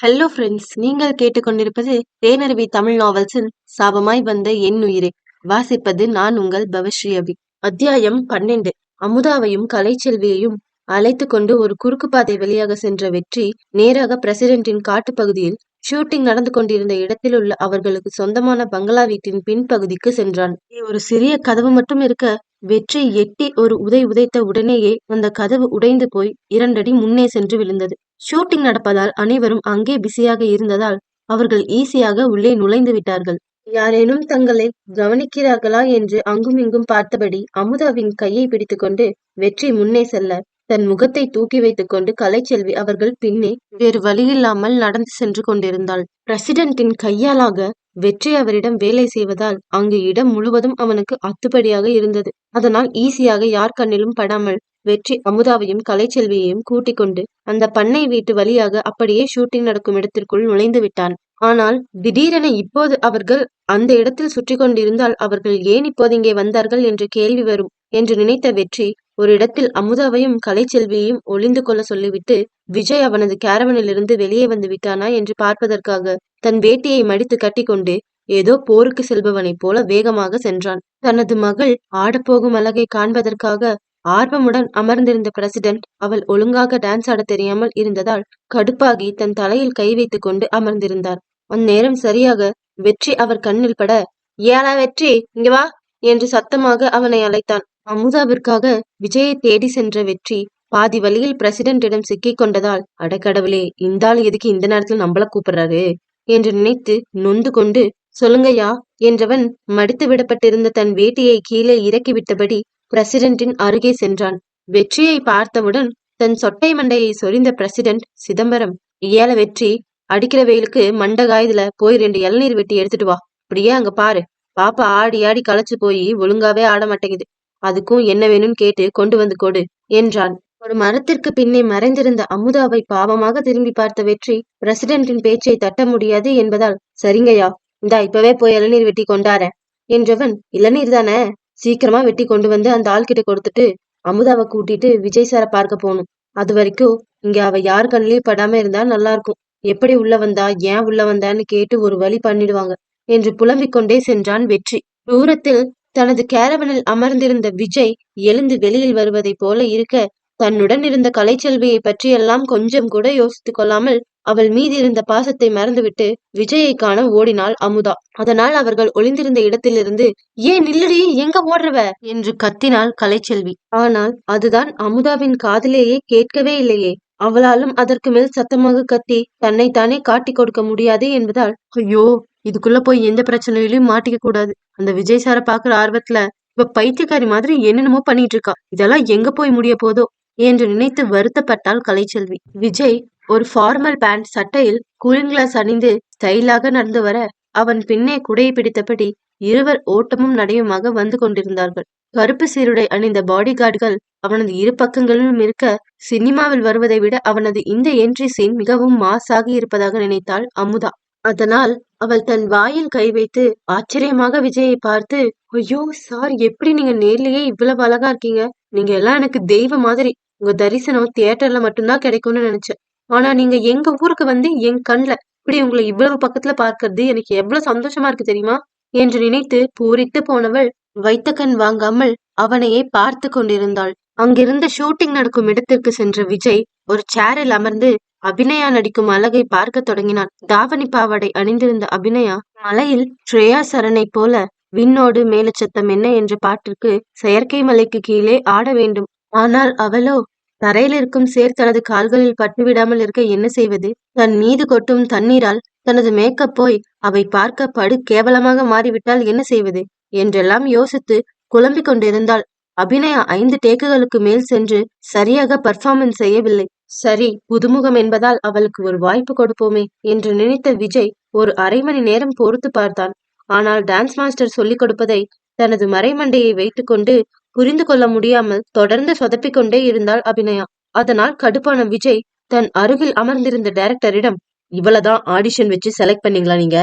Hello friends நீங்கள் கேட்டுக்கொண்டிருப்பது தேனருவி தமிழ் நாவல்ஸின் சாபமாய் வந்த என் உயிரே. வாசிப்பது நான் உங்கள் பவஸ்ரீ அபி அத்தியாயம் பன்னெண்டு. அமுதாவையும் கலைச்செல்வியையும் அழைத்து கொண்டு ஒரு குறுக்கு பாதை வழியாக சென்ற வெற்றி நேராக பிரசிடென்டின் காட்டுப்பகுதியில் ஷூட்டிங் நடந்து கொண்டிருந்த இடத்தில் உள்ள அவர்களுக்கு சொந்தமான பங்களா வீட்டின் பின்பகுதிக்கு சென்றான். ஒரு சிறிய கதவு மட்டும் இருக்க வெற்றி எட்டி ஒரு உதை உதைத்த உடனேயே அந்த கதவு உடைந்து போய் இரண்டடி முன்னே சென்று விழுந்தது. ஷூட்டிங் நடப்பதால் அனைவரும் அங்கே பிஸியாக இருந்ததால் அவர்கள் ஈஸியாக உள்ளே நுழைந்து விட்டார்கள். யாரேனும் தங்களை கவனிக்கிறார்களா என்று அங்குமிங்கும் பார்த்தபடி அமுதாவின் கையை பிடித்துக்கொண்டு வெற்றி முன்னே செல்ல தன் முகத்தை தூக்கி வைத்துக் கொண்டு கலைச்செல்வி அவர்கள் பின்னே வேறு வழியில்லாமல் நடந்து சென்று கொண்டிருந்தாள். பிரசிடென்டின் கையாளாக வெற்றி அவரிடம் வேலை செய்வதால் அங்கு இடம் முழுவதும் அவனுக்கு அத்துப்படியாக இருந்தது. அதனால் ஈஸியாக யார் கண்ணிலும் படாமல் வெற்றி அமுதாவையும் கலைச்செல்வியையும் கூட்டிக் கொண்டு அந்த பண்ணை வீட்டு வழியாக அப்படியே ஷூட்டிங் நடக்கும் இடத்திற்குள் நுழைந்து விட்டான். ஆனால் திடீரென இப்போது அவர்கள் அந்த இடத்தில் சுற்றி கொண்டிருந்தால் அவர்கள் ஏன் இப்போது இங்கே வந்தார்கள் என்று கேள்வி வரும் என்று நினைத்த வெற்றி ஒரு இடத்தில் அமுதாவையும் கலைச்செல்வியையும் ஒளிந்து கொள்ள சொல்லிவிட்டு விஜய் அவனது கேரவனிலிருந்து வெளியே வந்து விட்டானா என்று பார்ப்பதற்காக தன் வேட்டியை மடித்து கட்டிக்கொண்டு ஏதோ போருக்கு செல்பவனைப் போல வேகமாக சென்றான். தனது மகள் ஆடப்போகும் அழகை காண்பதற்காக ஆர்வமுடன் அமர்ந்திருந்த பிரசிடென்ட் அவள் ஒழுங்காக டான்ஸ் ஆட தெரியாமல் இருந்ததால் கடுப்பாகி தன் தலையில் கை வைத்துக் கொண்டு அமர்ந்திருந்தார். அந்நேரம் சரியாக வெற்றி அவர் கண்ணில் பட ஏழா வெற்றி இங்க வா என்று சத்தமாக அவனை அழைத்தான். அமுதாவிற்காக விஜயை தேடி சென்ற வெற்றி பாதி வழியில் பிரசிடென்டிடம் சிக்கிக் கொண்டதால் அடக்கடவுளே இந்தாள் எதுக்கு இந்த நேரத்தில் நம்மள கூப்பிடுறாரு? என்று நினைத்து நொந்து கொண்டு சொல்லுங்கய்யா என்றவன் மடித்து விடப்பட்டிருந்த தன் வேட்டியை கீழே இறக்கிவிட்டபடி பிரசிடென்டின் அருகே சென்றான். வெற்றியை பார்த்தவுடன் தன் சொட்டை மண்டையை சொரிந்த பிரசிடென்ட் சிதம்பரம் ஏல வெற்றி அடிக்கிற வெயிலுக்கு மண்ட காயதுல போய் ரெண்டு இளநீர் வெட்டி எடுத்துட்டு வா. அப்படியே அங்க பாரு. பாப்பா ஆடி ஆடி களைச்சு போய் ஒழுங்காவே ஆட மாட்டேங்குது. அதுக்கும் என்ன வேணும்னு கேட்டு கொண்டு வந்து கொடு என்றான். ஒரு மரத்திற்கு பின்னே மறைந்திருந்த அமுதாவை பாவமாக திரும்பி பார்த்த வெற்றி பிரசிடென்டின் பேச்சை தட்ட முடியாது என்பதால் சரிங்கய்யா இந்தா இப்பவே போய் இளநீர் வெட்டி கொண்டார. என்றவன் இளநீர் தானே? சீக்கிரமா வெட்டி கொண்டு வந்து அந்த ஆள்கிட்ட கொடுத்துட்டு அமுதாவை கூட்டிட்டு விஜய் சாரை பார்க்க போகணும். அது வரைக்கும் இங்க அவ யார் கண்ணிலையும் படாம இருந்தா நல்லா இருக்கும். எப்படி உள்ள வந்தா ஏன் உள்ள வந்தான்னு கேட்டு ஒரு வழி பண்ணிடுவாங்க என்று புலம்பிக் கொண்டே சென்றான் வெற்றி. தூரத்தில் தனது கேரவனில் அமர்ந்திருந்த விஜய் எழுந்து வெளியில் வருவதைப் போல இருக்க தன்னுடன் இருந்த கலைச்செல்வியை பற்றியெல்லாம் கொஞ்சம் கூட யோசித்துக் கொள்ளாமல் அவள் மீதி இருந்த பாசத்தை மறந்துவிட்டு விஜயை காண ஓடினாள் அமுதா. அதனால் அவர்கள் ஒளிந்திருந்த இடத்திலிருந்து ஏன் நில்லடி எங்க ஓடுறவ? என்று கத்தினாள் கலைச்செல்வி. ஆனால் அதுதான் அமுதாவின் காதிலேயே கேட்கவே இல்லையே. அவளாலும் அதற்கு மேல் சத்தமாக கத்தி தன்னைத்தானே காட்டி கொடுக்க முடியாது என்பதால் ஐயோ இதுக்குள்ள போய் எந்த பிரச்சனையிலும் மாட்டிக்க கூடாது. அந்த விஜய் சாரை பாக்குற ஆர்வத்துல இப்ப பைத்தியக்காரி மாதிரி என்னென்னமோ பண்ணிட்டு இருக்கா. இதெல்லாம் எங்க போய் முடிய போதோ? என்று நினைத்து வருத்தப்பட்டாள் கலைச்செல்வி. விஜய் ஒரு ஃபார்மல் பேண்ட் சட்டையில் கூலிங் கிளாஸ் அணிந்து ஸ்டைலாக நடந்து வர அவன் பின்னே குடையை பிடித்தபடி இருவர் ஓட்டமும் நடையுமாக வந்து கொண்டிருந்தார்கள். கருப்பு சீருடை அணிந்த பாடி கார்டுகள் அவனது இரு பக்கங்களிலும் இருக்க சினிமாவில் வருவதை விட அவனது இந்த என்ட்ரி சீன் மிகவும் மாசாக இருப்பதாக நினைத்தாள் அமுதா. அதனால் அவள் தன் வாயில் கை வைத்து ஆச்சரியமாக விஜயை பார்த்து ஐயோ சார் எப்படி நீங்க நேர்லயே இவ்வளவு அழகா இருக்கீங்க? நீங்க எல்லாம் எனக்கு தெய்வ மாதிரி. உங்க தரிசனம் தியேட்டர்ல மட்டும்தான் கிடைக்கும்னு நினைச்சேன். ஆனா நீங்க எங்க ஊருக்கு வந்து என் கண்ல இப்படி உங்களை இவ்வளவு பக்கத்துல பார்க்கறது எனக்கு எவ்வளவு சந்தோஷமா இருக்கு தெரியுமா? என்று நினைத்து பூரித்து போனவள் வைத்த கண் வாங்காமல் அவனையே பார்த்து கொண்டிருந்தாள். அங்கிருந்த ஷூட்டிங் நடக்கும் இடத்திற்கு சென்ற விஜய் ஒரு சேரில் அமர்ந்து அபிநயா நடிக்கும் அழகை பார்க்க தொடங்கினான். தாவணி பாவாடை அணிந்திருந்த அபிநயா மலையில் ஸ்ரேயா சரணை போல விண்ணோடு மேலச்சத்தம் என்ன? என்ற பாட்டிற்கு செயற்கை மலைக்கு கீழே ஆட வேண்டும். ஆனால் அவளோ தரையில் இருக்கும் சேர் தனது கால்களில் பட்டுவிடாமல் இருக்க என்ன செய்வது? தன் மீது கொட்டும் தண்ணீரால் தனது மேக்கப் போய் அவை பார்க்க படு கேவலமாக மாறிவிட்டால் என்ன செய்வது? என்றெல்லாம் யோசித்து குழம்பிக் கொண்டிருந்தாள். அபிநயா ஐந்து டேக்குகளுக்கு மேல் சென்று சரியாக பர்ஃபார்மன்ஸ் செய்யவில்லை. சரி புதுமுகம் என்பதால் அவளுக்கு ஒரு வாய்ப்பு கொடுப்போமே என்று நினைத்த விஜய் ஒரு அரை மணி நேரம் பொறுத்து பார்த்தான். ஆனால் டான்ஸ் மாஸ்டர் சொல்லிக் கொடுப்பதை தனது மறைமண்டையை வைத்துக்கொண்டு புரிந்து கொள்ள முடியாமல் தொடர்ந்து சொதப்பிக் கொண்டே இருந்தாள் அபிநயா. அதனால் கடுப்பான விஜய் தன் அருகில் அமர்ந்திருந்த டைரக்டரிடம் இவ்வளவுதான் ஆடிஷன் வச்சு செலக்ட் பண்ணீங்களா நீங்க?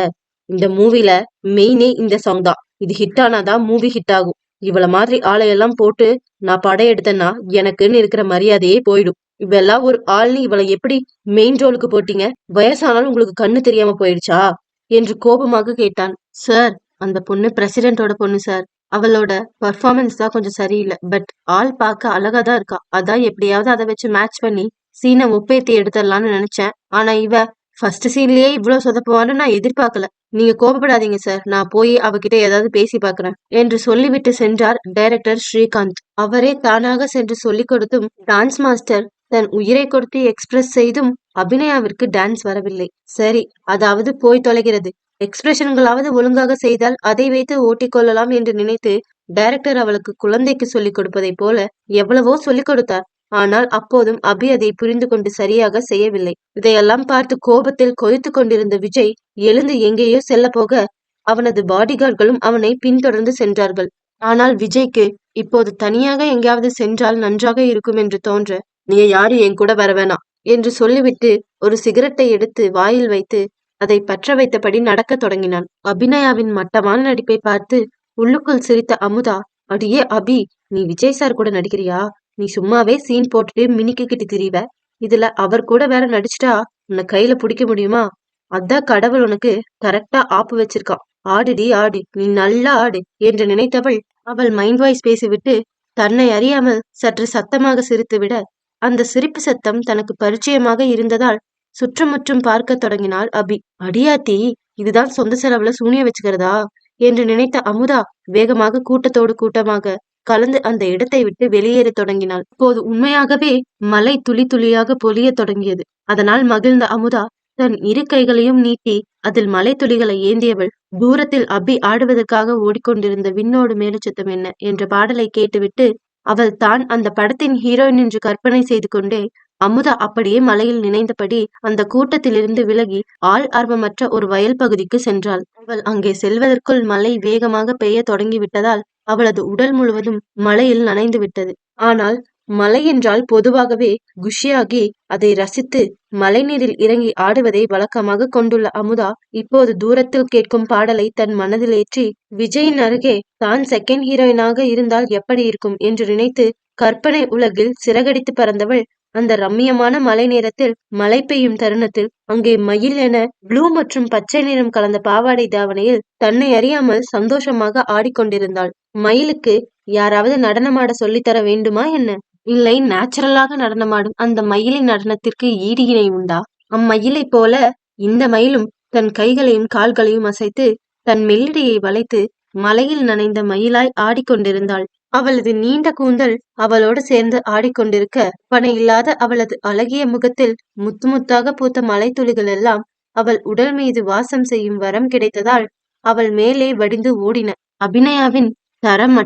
இந்த மூவில மெயினே இந்த சாங் தான். இது ஹிட் ஆனாதான் மூவி ஹிட் ஆகும். இவ்வளவு மாதிரி ஆளையெல்லாம் போட்டு நான் படம் எடுத்தேன்னா எனக்குன்னு இருக்கிற மரியாதையே போயிடும். இவெல்லாம் ஒரு ஆள்னு இவளை எப்படி மெயின் ரோலுக்கு போட்டீங்க? வயசானாலும் உங்களுக்கு கண்ணு தெரியாம போயிடுச்சா? என்று கோபமாக கேட்டான். சார் அந்த பொண்ணு பிரசிடென்டோட பொண்ணு சார் அவளோட பர்ஃபார்மன்ஸ் தான் கொஞ்சம் சரியில்லை. பட் ஆள் பார்க்க அழகா தான் இருக்கா. அதான் எப்படியாவது அதை வச்சு மேட்ச் பண்ணி சீனை ஒப்பேத்தி எடுத்துடலாம்னு நினைச்சேன். ஆனா இவ ஃபர்ஸ்ட் சீன்லயே இவ்வளவு சொதப்புவான்னு நான் எதிர்பார்க்கல. நீங்க கோபப்படாதீங்க சார் நான் போய் அவகிட்ட ஏதாவது பேசி பாக்குறேன் என்று சொல்லிவிட்டு சென்றார் டைரக்டர் ஸ்ரீகாந்த். அவரே தானாக சென்று சொல்லிக் கொடுத்தும் டான்ஸ் மாஸ்டர் தன் உயிரை கொடுத்து எக்ஸ்பிரஸ் செய்தும் அபிநயாவிற்கு டான்ஸ் வரவில்லை. சரி அதாவது போய் தொலைகிறது. எக்ஸ்பிரஷன்களாவது ஒழுங்காக செய்தால் அதை வைத்து ஓட்டிக்கொள்ளலாம் என்று நினைத்து டைரக்டர் அவளுக்கு குழந்தைக்கு சொல்லிக் கொடுப்பதைப் போல எவ்வளவோ சொல்லிக் கொடுத்தார். ஆனால் அப்போதும் அபி அதை புரிந்து கொண்டு சரியாக செய்யவில்லை. இதையெல்லாம் பார்த்து கோபத்தில் கொதித்து கொண்டிருந்த விஜய் எழுந்து எங்கேயோ செல்ல போக அவனது பாடிகார்ட்களும் அவனை பின்தொடர்ந்து சென்றார்கள். ஆனால் விஜய்க்கு இப்போது தனியாக எங்கேயாவது சென்றால் நன்றாக இருக்கும் என்று தோன்ற நீ யாரும் என் கூட வர வேணாம் என்று சொல்லிவிட்டு ஒரு சிகரெட்டை எடுத்து வாயில் வைத்து அதை பற்ற வைத்தபடி நடக்கத் தொடங்கினான். அபிநயாவின் மட்டமான நடிப்பை பார்த்து உள்ளுக்குள் சிரித்த அமுதா அடியே அபி நீ விஜய் சார் கூட நடிக்கிறியா? நீ சும்மாவே சீன் போட்டுட்டு மினிக்கிட்டு திரிவ? இதுல அவர் கூட வேற நடிச்சிட்டா உன்னை கையில பிடிக்க முடியுமா? அதான் கடவுள் உனக்கு கரெக்டா ஆப்பு வச்சிருக்கான். ஆடுடி ஆடு நீ நல்லா ஆடு என்று நினைத்தவள் அவள் மைண்ட் வாய்ஸ் பேசிவிட்டு தன்னை அறியாமல் சற்று சத்தமாக சிரித்துவிட அந்த சிரிப்பு சத்தம் தனக்கு பரிச்சயமாக இருந்ததால் சுற்றுமுற்றும் பார்க்க தொடங்கினாள் அபி. அடியாத்தி இதுதான் சொந்த செலவுல சூனிய வச்சுக்கிறதா? என்று நினைத்த அமுதா வேகமாக கூட்டத்தோடு கூட்டமாக கலந்து அந்த இடத்தை விட்டு வெளியேற தொடங்கினாள். இப்போது உண்மையாகவே மலை துளி துளியாக பொழிய தொடங்கியது. அதனால் மகிழ்ந்த அமுதா தன் இரு கைகளையும் நீட்டி அதில் மலை துளிகளை ஏந்தியவள் தூரத்தில் அபி ஆடுவதற்காக ஓடிக்கொண்டிருந்த விண்ணோடு மேலச்சத்தம் என்ன? என்ற பாடலை கேட்டுவிட்டு அவள் தான் அந்த படத்தின் ஹீரோயின் என்று கற்பனை செய்து கொண்டே அமுதா அப்படியே மலையில் நினைந்தபடி அந்த கூட்டத்திலிருந்து விலகி ஆள் ஆர்வமற்ற ஒரு வயல் பகுதிக்கு சென்றாள். அவள் அங்கே செல்வதற்குள் மழை வேகமாக பெய்ய தொடங்கிவிட்டதால் அவளது உடல் முழுவதும் மழையில் நனைந்து விட்டது. ஆனால் மலை என்றால் பொதுவாகவே குஷியாகி அதை ரசித்து மழைநீரில் இறங்கி ஆடுவதை வழக்கமாக கொண்டுள்ள அமுதா இப்போது தூரத்தில் கேட்கும் பாடலை தன் மனதில் ஏற்றி விஜயின் அருகே தான் செகண்ட் ஹீரோயினாக இருந்தால் எப்படி இருக்கும்? என்று நினைத்து கற்பனை உலகில் சிறகடித்து பறந்தவள் அந்த ரம்மியமான மழை நேரத்தில் மழை பெய்யும் தருணத்தில் அங்கே மயில் என ப்ளூ மற்றும் பச்சை நிறம் கலந்த பாவாடை தாவணையில் தன்னை அறியாமல் சந்தோஷமாக ஆடிக்கொண்டிருந்தாள். மயிலுக்கு யாராவது நடனமாட சொல்லித்தர வேண்டுமா என்ன? இல்லை நேச்சுரலாக நடனமாடும் அந்த மயிலின் நடனத்திற்கு ஈடு இணை உண்டா? அம்மயிலை போல இந்த மயிலும் தன் கைகளையும் கால்களையும் அசைத்து தன் மெல்லிடையை வளைத்து மலையில் நனைந்த மயிலாய் ஆடிக்கொண்டிருந்தாள். அவளது நீண்ட கூந்தல் அவளோடு சேர்ந்து ஆடிக்கொண்டிருக்க பனை இல்லாத அவளது அழகிய முகத்தில் முத்து முத்தாக பூத்த மலைத்துளிகள் எல்லாம் அவள் உடல் மீது வாசம் செய்யும் வரம் கிடைத்ததால் அவள் மேலே வடிந்து ஓடின. அபிநயாவின் தரம்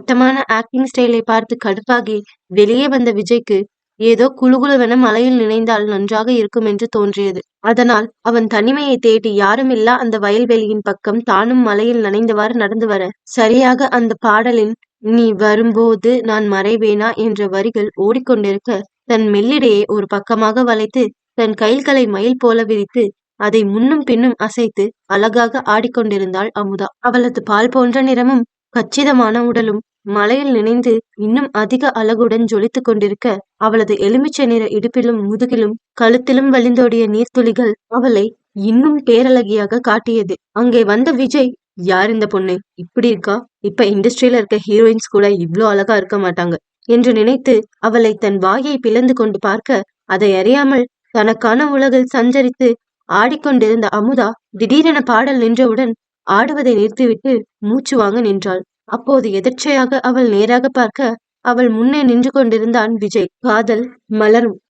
ஆக்டிங் ஸ்டைலை பார்த்து கடுப்பாகி வெளியே வந்த விஜய்க்கு ஏதோ குழுகுழுவென மலையில் நினைந்தால் நன்றாக இருக்கும் என்று தோன்றியது. அதனால் அவன் தனிமையை தேடி யாருமில்லா அந்த வயல்வெளியின் பக்கம் தானும் மலையில் நனைந்தவாறு நடந்து வர சரியாக அந்த பாடலின் நீ வரும்போது நான் மறைவேனா என்ற வரிகள் ஓடிக்கொண்டிருக்க தன் மெல்லிடையை ஒரு பக்கமாக வளைத்து தன் கைல்களை மயில் போல விரித்து அதை முன்னும் பின்னும் அசைத்து அழகாக ஆடிக்கொண்டிருந்தாள் அமுதா. அவளது பால் போன்ற நிறமும் கச்சிதமான உடலும் மலையில் நினைந்து இன்னும் அதிக அழகுடன் ஜொலித்துக் கொண்டிருக்க அவளது எலுமிச்சை நிற இடுப்பிலும் முதுகிலும் கழுத்திலும் வழிந்தோடிய நீர்த்துளிகள் அவளை இன்னும் பேரழகியாக காட்டியது. அங்கே வந்த விஜய் யார் இந்த பொண்ணு? இப்படி இருக்கா? இப்ப இண்டஸ்ட்ரியில இருக்க ஹீரோயின்ஸ் கூட இவ்ளோ அழகா இருக்க மாட்டாங்க என்று நினைத்து அவளை தன் வாயை பிளந்து கொண்டு பார்க்க அதை அறியாமல் தனக்கான உலகில் சஞ்சரித்து ஆடிக்கொண்டிருந்த அமுதா திடீரென பாடல் நின்றவுடன் ஆடுவதை நிறுத்திவிட்டு மூச்சு வாங்க நின்றாள். அப்போது எதிர்ச்சையாக அவள் நேராக பார்க்க அவள் முன்னே நின்று கொண்டிருந்தான் விஜய். காதல் மலரும்.